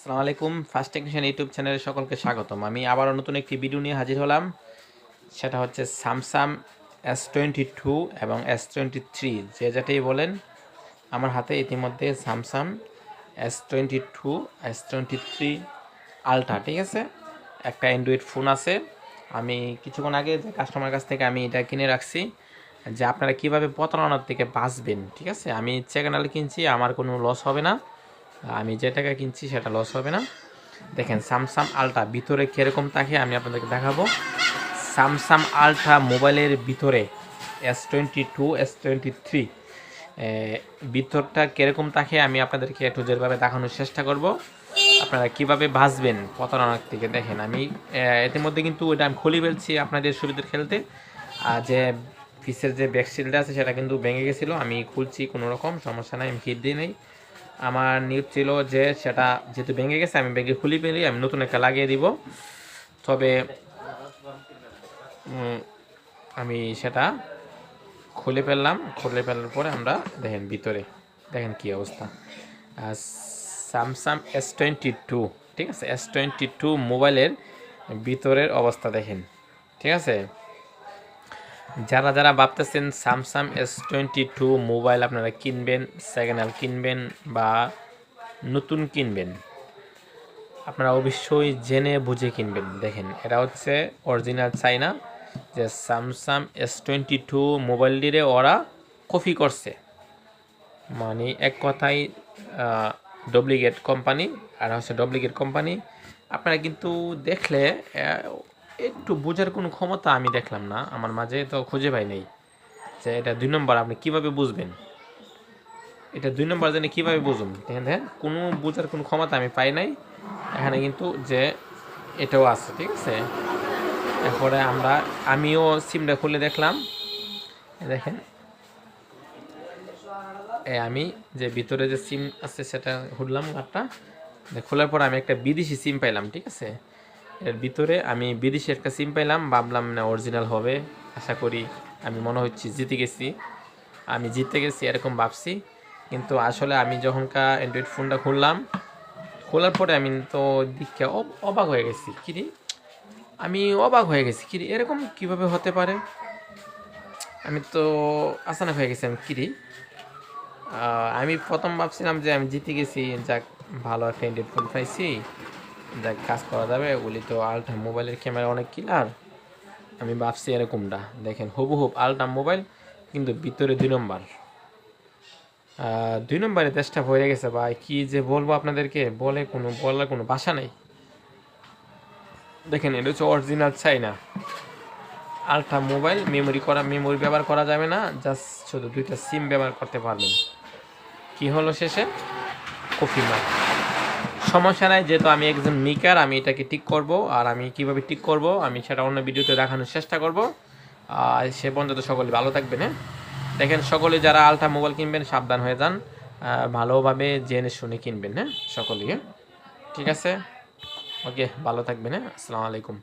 আসসালামু আলাইকুম first technician YouTube চ্যানেলে সকলকে স্বাগতম। আমি আবারও নতুন একটি ভিডিও নিয়ে হাজির হলাম। সেটা হচ্ছে স্যামসাং এস টোয়েন্টি টু এবং এস টোয়েন্টি থ্রি যে যেটাই বলেন, আমার হাতে ইতিমধ্যে Samsung S twenty two S twenty three ultra ঠিক আছে? একটা অ্যান্ড্রয়েড ফোন আছে। আমি কিছুক্ষণ আগে যে কাস্টমার কাছ থেকে আমি এটা কিনে রাখছি, যে আপনারা কীভাবে প্রতারণার থেকে বাঁচবেন, ঠিক আছে? আমি চ্যানেলে কিনছি, আমার কোনো লস হবে না। আমি যে টাকা কিনছি সেটা লস হবে না। দেখেন স্যামসাং আলট্রা ভিতরে কীরকম থাকে আমি আপনাদেরকে দেখাবো। স্যামসাং আলট্রা মোবাইলের ভিতরে S twenty two S twenty three ভিতরটা কীরকম থাকে আমি আপনাদেরকে একটু যেভাবে দেখানোর চেষ্টা করব। আপনারা কীভাবে বাঁচবেন প্রতারণার থেকে দেখেন আমি ইতিমধ্যে কিন্তু ওটা আমি খুলে ফেলছি আপনাদের সুবিধার খেলতে। আর যে পিসের যে ব্যাকশিল্ডটা আছে সেটা কিন্তু ভেঙে গেছিল, আমি খুলছি কোনো রকম, সমস্যা নাই, আমি হিট দিয়ে নেই। আমার নিউজ ছিল যে সেটা যেহেতু ভেঙে গেছে, আমি ব্যাগে খুলে ফেলি আমি নতুন একটা লাগিয়ে দিব। তবে আমি সেটা খুলে ফেললাম। খুলে ফেলার পরে আমরা দেখেন ভিতরে, দেখেন কি অবস্থা। স্যামসাং এস টোয়েন্টি টু ঠিক আছে? এস টোয়েন্টি টু মোবাইলের ভিতরের অবস্থা দেখেন, ঠিক আছে? যারা যারা ভাবতেছেন Samsung S twenty two mobile আপনারা কিনবেন সেকেন্ড হ্যান্ড কিনবেন বা নতুন কিনবেন, আপনারা অবশ্যই জেনে বুঝে কিনবেন। দেখেন, এটা হচ্ছে অরিজিনাল চাইনা যে Samsung S twenty two mobile মোবাইলটিরে ওরা কপি করছে। মানে এক কথায় ডুপ্লিকেট কোম্পানি আর হচ্ছে ডুপ্লিকেট কোম্পানি আপনারা কিন্তু দেখলে একটু বোঝার কোনো ক্ষমতা আমি দেখলাম না, আমার মাঝে তো খুঁজে পাই নেই যে এটা দুই নম্বর আপনি কীভাবে বুঝবেন? এটা দুই নম্বর জানি কীভাবে বুঝুন দেখেন দেখেন, কোনো বোঝার কোনো ক্ষমতা আমি পাই নাই, এখানে কিন্তু যে এটাও আছে, ঠিক আছে? এরপরে আমরা, আমিও সিমটা খুলে দেখলাম। দেখেন এই আমি যে ভিতরে যে সিম আছে সেটা খুললাম ঘাটটা খোলার পর আমি একটা বিদেশি সিম পাইলাম, ঠিক আছে? এর ভিতরে আমি বিদেশি একটা সিম পাইলাম, ভাবলাম না অরিজিনাল হবে। আশা করি আমি মনে হচ্ছে জিতে গেছি। আমি জিতে গেছি, এরকম ভাবছি। কিন্তু আসলে আমি যখনকার অ্যান্ড্রয়েড ফোনটা খুললাম, খোলার পরে আমি তো দিকে অবাক হয়ে গেছি। কিরে আমি অবাক হয়ে গেছি। কিরে এরকম কীভাবে হতে পারে? আমি তো আচানক হয়ে গেছি আমি। কিরে আমি প্রথম ভাবছিলাম যে আমি জিতে গেছি, যাক, ভালো একটা অ্যান্ড্রয়েড ফোন পাইছি। যাক কাজ করা যাবে, ওগুলি তো আলট্রা মোবাইলের ক্যামেরা অনেক কিলার। আমি ভাবছি এরকমটা। দেখেন হুবু হুব আলট্রা মোবাইল, কিন্তু ভিতরে দুই নম্বর। দুই নম্বরে দেশটা হয়ে গেছে ভাই, কি যে বলব আপনাদেরকে? বলে কোনো, বলার কোনো ভাষা নেই। দেখেন, এটা হচ্ছে অরিজিনাল চাই না আলট্রা মোবাইল মেমোরি করা মেমোরি ব্যবহার করা যাবে না জাস্ট শুধু দুইটা সিম ব্যবহার করতে পারবেন। কি হলো শেষে? কফি মার সমস্যা নাই, যেহেতু আমি একজন মিকার আমি এটাকে ঠিক করব। আর আমি কীভাবে ঠিক করব, আমি সেটা অন্য ভিডিওতে দেখানোর চেষ্টা করব। আর সে পর্যন্ত সকলে ভালো থাকবেন হ্যাঁ? দেখেন, সকলে যারা আলট্রা মোবাইল কিনবেন, সাবধান হয়ে যান। ভালোভাবে জেনে শুনে কিনবেন হ্যাঁ? সকলেই হ্যাঁ? ঠিক আছে? ওকে, ভালো থাকবেন হ্যাঁ? আসসালামু আলাইকুম।